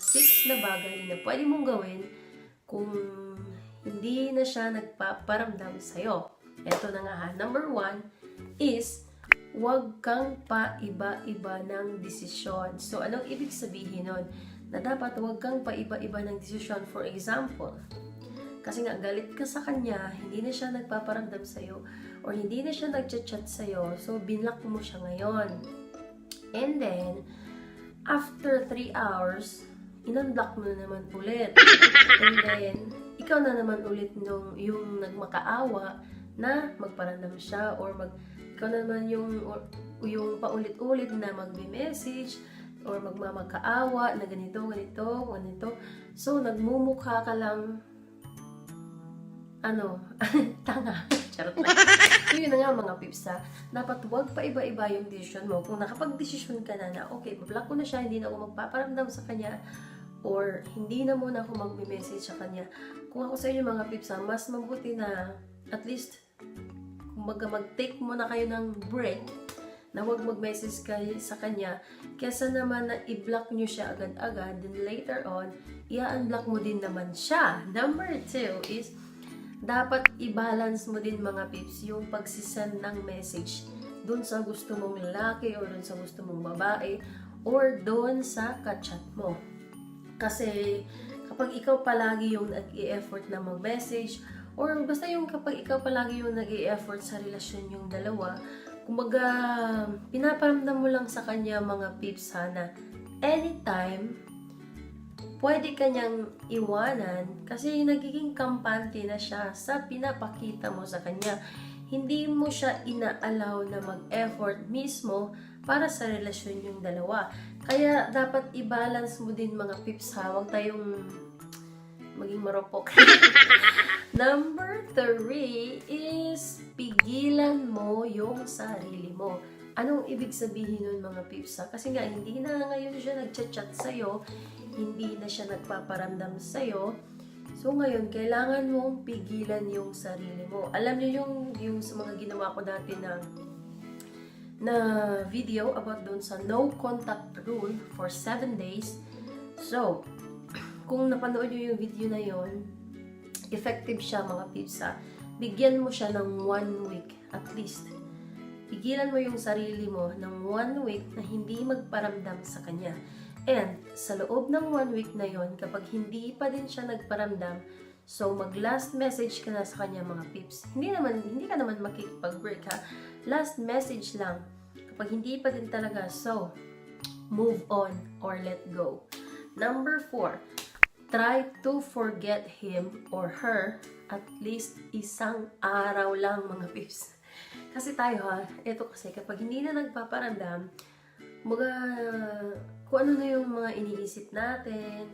six na bagay na pwede mong gawin kung hindi na siya nagpaparamdam sa'yo. Ito na nga ha. Number one is, huwag kang paiba-iba ng desisyon. So, anong ibig sabihin nun? Na dapat huwag kang paiba-iba ng desisyon. For example, kasi nga galit ka sa kanya, hindi na siya nagpaparamdam sa'yo, or hindi na siya nagchat-chat sa'yo, so binlock mo siya ngayon. And then, after 3 hours, in-unblock mo na naman ulit. And then, ikaw na naman ulit nung, yung nagmakaawa na magparamdam siya or mag, ikaw na naman yung, or- yung paulit-ulit na magme-message or magmamakaawa na ganito, ganito, ganito. So, nagmumukha ka lang ano, tanga. Charot lang. Yun na nga mga pips ha. Dapat huwag pa iba-iba yung decision mo. Kung nakapag-desisyon ka na na, okay, bablock ko na siya, hindi na ako magpaparamdam sa kanya, or hindi na muna ako magme-message sa kanya. Kung ako sa inyo mga pips ha, mas mabuti na at least kumbaga mag-take muna kayo ng break na huwag mag-message kayo sa kanya kesa naman na i-block nyo siya agad-agad then later on, i-unblock mo din naman siya. Number two is dapat i-balance mo din mga pips yung pagsisend ng message dun sa gusto mong lalaki or dun sa gusto mong babae or dun sa kachat mo. Kasi kapag ikaw palagi yung nag-i-effort na mag-message or basta yung kapag ikaw palagi yung nag-i-effort sa relasyon yung dalawa, kumbaga pinaparamdam mo lang sa kanya mga pips ha na anytime pwede kanyang iwanan kasi nagiging kampante na siya sa pinapakita mo sa kanya. Hindi mo siya inaalaw na mag-effort mismo para sa relasyon yung dalawa. Kaya dapat i-balance mo din mga pips ha. Huwag tayong maging marupok. Number three is pigilan mo yung sarili mo. Anong ibig sabihin nun mga pips ha? Kasi nga, hindi na ngayon siya nagchat-chat sa'yo, hindi na siya nagpaparamdam sa'yo. So ngayon, kailangan mong pigilan yung sarili mo. Alam niyo yung, yung sa mga ginawa ko dati na na video about dun sa no contact rule for 7 days. So, kung napanood niyo yung video na yon, effective siya mga pips ha. Bigyan mo siya ng one week at least. Pigilan mo yung sarili mo ng one week na hindi magparamdam sa kanya. And sa loob ng one week na yon, kapag hindi pa din siya nagparamdam, so mag last message ka na sa kanya mga pips. Hindi naman hindi ka naman makikipag-break ha. Last message lang. Kapag hindi pa din talaga, so move on or let go. Number four, try to forget him or her at least isang araw lang mga pips. Kasi tayo ha, ito kasi kapag hindi na nagpaparamdam, mga kung ano na yung mga iniisip natin,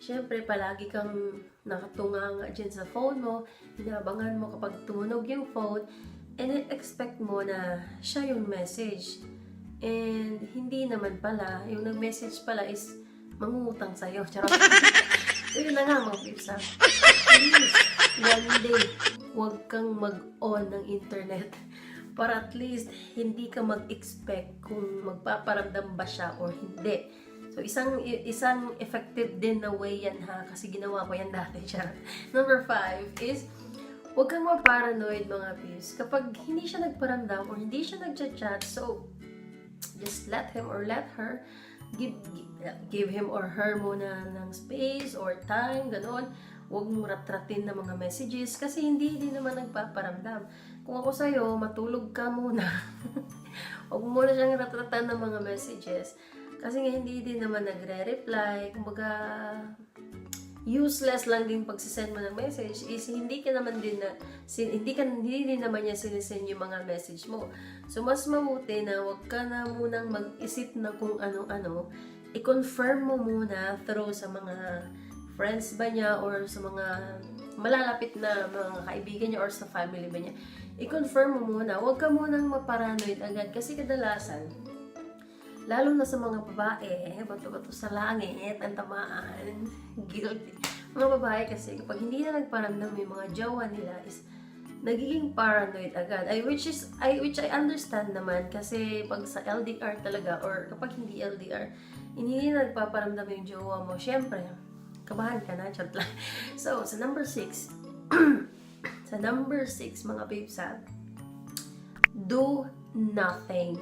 syempre palagi kang nakatunga nga dyan sa phone mo, inabangan mo kapag tumunog yung phone, and expect mo na siya yung message. And hindi naman pala, yung nag-message pala is mangungutang sa'yo. Charot. yun na nga mga pips ha. Please, one day, huwag kang mag-on ng internet para at least hindi ka mag-expect kung magpaparamdam ba siya or hindi. So, isang isang effective din na way yan ha, kasi ginawa ko yan dati siya. Number five is, huwag kang ma-paranoid mga peeps. Kapag hindi siya nagparamdam or hindi siya nagchat-chat, so, just let him or let her give give him or her muna ng space or time, ganon. Huwag mong ratratin ng mga messages kasi hindi din naman nagpaparamdam. Kung ako sa'yo, matulog ka muna. Huwag mo muna siyang ratratan ng mga messages. Kasi nga hindi din naman nagre-reply. Kumbaga, useless lang din pagsisend mo ng message is hindi ka naman din na sin, hindi ka hindi din naman niya sinesend yung mga message mo. So mas mabuti na wag ka na munang mag-isip na kung ano-ano. I-confirm mo muna through sa mga friends ba niya or sa mga malalapit na mga kaibigan niya or sa family ba niya. I-confirm mo muna. Huwag ka munang maparanoid agad kasi kadalasan lalo na sa mga babae, bato-bato sa langit, ang tamaan, guilty. Mga babae kasi, kapag hindi na nagparamdam yung mga jowa nila is nagiging paranoid agad. I, which is, I, which I understand naman kasi pag sa LDR talaga, or kapag hindi LDR, hindi na nagpaparamdam yung jowa mo, syempre, kabahan ka na, chat lang. So, sa number 6, sa number 6, mga babes ha, do nothing.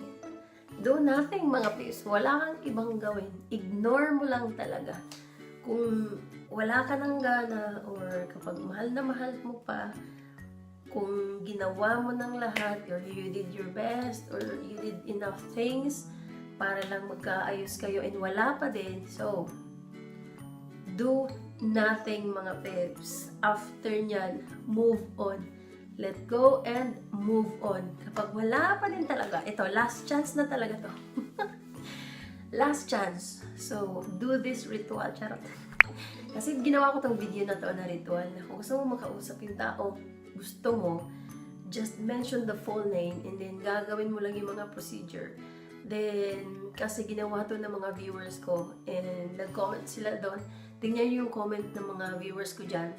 Do nothing, mga babes. Wala kang ibang gawin. Ignore mo lang talaga. Kung wala ka ng gana or kapag mahal na mahal mo pa, kung ginawa mo ng lahat or you did your best or you did enough things para lang magkaayos kayo and wala pa din. So, do nothing mga peps. After nyan, move on. Let go and move on. Kapag wala pa din talaga, ito, last chance na talaga to. last chance. So, do this ritual. Charot. Kasi ginawa ko tong video na to na ritual. Kung gusto mo makausap yung tao, gusto mo, just mention the full name and then gagawin mo lang yung mga procedure. Then, kasi ginawa to ng mga viewers ko and nag-comment sila doon. Tingnan yung comment ng mga viewers ko dyan.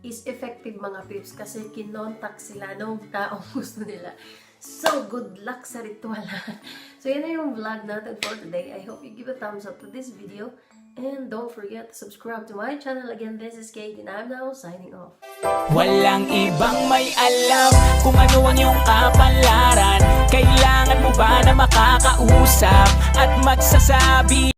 Is effective mga pips kasi kinontak sila ng taong gusto nila. So, good luck sa ritual. so, yan na yung vlog natin for today. I hope you give a thumbs up to this video. And don't forget to subscribe to my channel. Again, this is Kate and I'm now signing off. Walang ibang may alam kung ano ang iyong kapalaran Kailangan mo ba na makakausap at magsasabi